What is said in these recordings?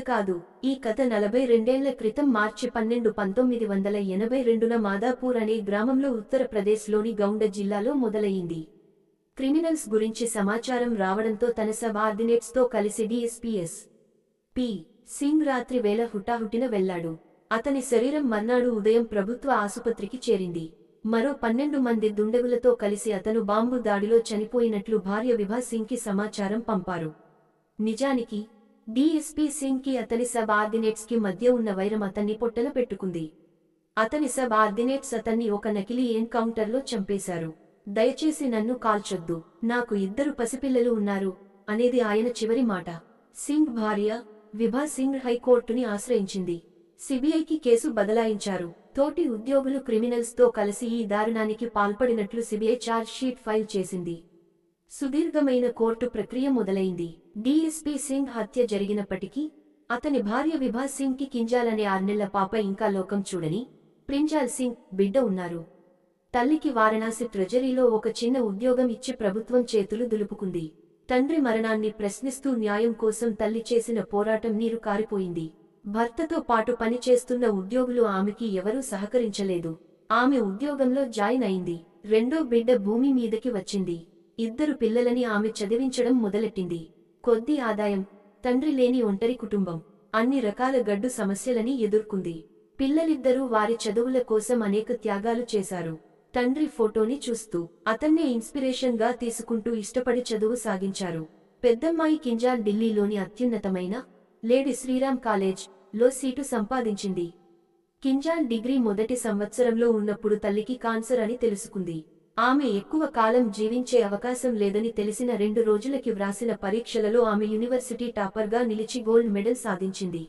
కాదు. ఈ కథ నలభై రెండేళ్ళ క్రితం మార్చి పన్నెండు పంతొమ్మిది వందల ఎనభై రెండున మాదాపూర్ అనే గ్రామంలో ఉత్తరప్రదేశ్లోని గౌండ జిల్లాలో మొదలయింది క్రిమినల్స్ గురించి సమాచారం రావడంతో తన సబార్డినేట్స్తో కలిసి డిఎస్పీఎస్ పి. సింగ్ రాత్రి వేళ హుటాహుటిన వెళ్ళాడు. అతని శరీరం మర్నాడు ఉదయం ప్రభుత్వ ఆసుపత్రికి చేరింది. మరో పన్నెండు మంది దుండగులతో కలిసి అతను బాంబు దాడిలో చనిపోయినట్లు భార్య విభా సింగ్కి సమాచారం పంపారు. నిజానికి డిఎస్పీ సింగ్కి అతని సబార్డినేట్స్కి మధ్య ఉన్న వైరం అతన్ని పొట్టల పెట్టుకుంది. అతని సబార్డినేట్స్ అతన్ని ఒక నకిలీ ఎన్కౌంటర్లో చంపేశారు. దయచేసి నన్ను కాల్చొద్దు. నాకు ఇద్దరు పసిపిల్లలు ఉన్నారు అనేది ఆయన చివరి మాట. సింగ్ భార్య విభా సింగ్ హైకోర్టుని ఆశ్రయించింది. సిబిఐకి కేసు బదలాయించారు. తోటి ఉద్యోగులు క్రిమినల్స్తో కలిసి ఈ దారుణానికి పాల్పడినట్లు సిబిఐ ఛార్జ్ షీట్ ఫైల్ చేసింది. సుదీర్ఘమైన కోర్టు ప్రక్రియ మొదలైంది. డిఎస్పీ సింగ్ హత్య జరిగినప్పటికీ అతని భార్య విభా సింగ్కి కింజాల్ ఆర్నెళ్ళ పాప ఇంకా లోకం చూడని ప్రింజాల్ సింగ్ బిడ్డ ఉన్నారు. తల్లికి వారణాసి ట్రెజరీలో ఒక చిన్న ఉద్యోగం ఇచ్చి ప్రభుత్వం చేతులు దులుపుకుంది. తండ్రి మరణాన్ని ప్రశ్నిస్తూ న్యాయం కోసం తల్లి చేసిన పోరాటం నీరు కారిపోయింది. భర్తతో పాటు పనిచేస్తున్న ఉద్యోగులు ఆమెకి ఎవరూ సహకరించలేదు. ఆమె ఉద్యోగంలో జాయిన్ అయింది. రెండో బిడ్డ భూమి మీదకి వచ్చింది. ఇద్దరు పిల్లలని ఆమె చదివించడం మొదలెట్టింది. కొద్ది ఆదాయం తండ్రి లేని ఒంటరి కుటుంబం అన్ని రకాల గడ్డు సమస్యలని ఎదుర్కొంది. పిల్లలిద్దరూ వారి చదువుల కోసం అనేక త్యాగాలు చేశారు. తండ్రి ఫోటోని చూస్తూ అతన్నే ఇన్స్పిరేషన్గా తీసుకుంటూ ఇష్టపడి చదువు సాగించారు. పెద్దమ్మాయి కింజాల్ ఢిల్లీలోని అత్యున్నతమైన లేడీ శ్రీరామ్ కాలేజ్లో సీటు సంపాదించింది. కింజాల్ డిగ్రీ మొదటి సంవత్సరంలో ఉన్నప్పుడు తల్లికి కాన్సర్ అని తెలుసుకుంది. ఆమె ఎక్కువ కాలం జీవించే అవకాశం లేదని తెలిసిన రెండు రోజులకి వ్రాసిన పరీక్షలలో ఆమె యూనివర్సిటీ టాపర్గా నిలిచి గోల్డ్ మెడల్ సాధించింది.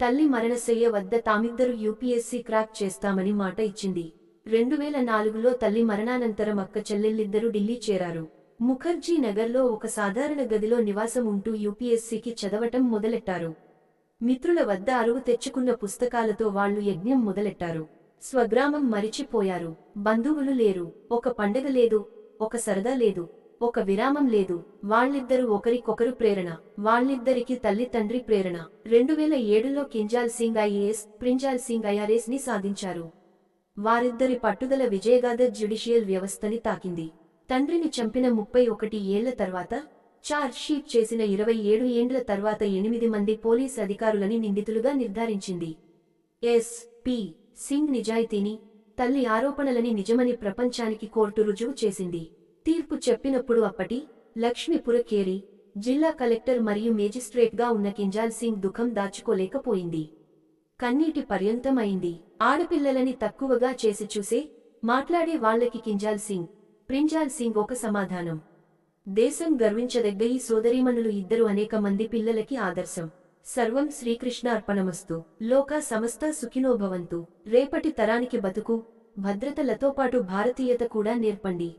తల్లి మరణశయ్య వద్ద తామిద్దరు యూపీఎస్సీ క్రాక్ చేస్తామని మాట ఇచ్చింది. రెండు వేల నాలుగులో తల్లి మరణానంతరం అక్క చెల్లెళ్ళిద్దరూ ఢిల్లీ చేరారు. ముఖర్జీ నగర్లో ఒక సాధారణ గదిలో నివాసం ఉంటూ యూపీఎస్సీకి చదవటం మొదలెట్టారు. మిత్రుల వద్ద అరువు తెచ్చుకున్న పుస్తకాలతో వాళ్ళు యజ్ఞం మొదలెట్టారు. స్వగ్రామం మరిచిపోయారు. బంధువులు లేరు. ఒక పండగ లేదు. ఒక సరదా లేదు. ఒక విరామం లేదు. వాళ్ళిద్దరూ ఒకరికొకరు ప్రేరణ. వాళ్ళిద్దరికి తల్లి తండ్రి ప్రేరణ. రెండు వేల ఏడులో కింజాల్ సింగ్ ఐఏఎస్ ప్రింజాల్ సింగ్ ఐఆర్ఎస్ని సాధించారు. వారిద్దరి పట్టుదల విజయగాథ జ్యుడిషియల్ వ్యవస్థని తాకింది. తండ్రిని చంపిన ముప్పై ఒకటి ఏళ్ళ తర్వాత చార్జ్ షీట్ చేసిన ఇరవై ఏడు ఏండ్ల తర్వాత ఎనిమిది మంది పోలీస్ అధికారులని నిందితులుగా నిర్ధారించింది. ఎస్. పి. సింగ్ నిజాయితీని తల్లి ఆరోపణలని నిజమని ప్రపంచానికి కోర్టు రుజువు చేసింది. తీర్పు చెప్పినప్పుడు అప్పటి లక్ష్మీపురకేరి జిల్లా కలెక్టర్ మరియు మేజిస్ట్రేట్గా ఉన్న కింజాల్ సింగ్ దుఃఖం దాచుకోలేకపోయింది. కన్నీటి పర్యంతం అయింది ఆడపిల్లలని తక్కువగా చేసి చూసే మాట్లాడే వాళ్ళకి కింజాల్ సింగ్ ప్రింజాల్ సింగ్ ఒక సమాధానం. దేశం గర్వించదగ్గ ఈ సోదరీమణులు ఇద్దరు అనేక మంది పిల్లలకి ఆదర్శం. సర్వం శ్రీకృష్ణ అర్పణమస్తు లోక సమస్త సుఖినోభవంతు. రేపటి తరానికి బతుకు భద్రతలతో పాటు భారతీయత కూడా నేర్పండి.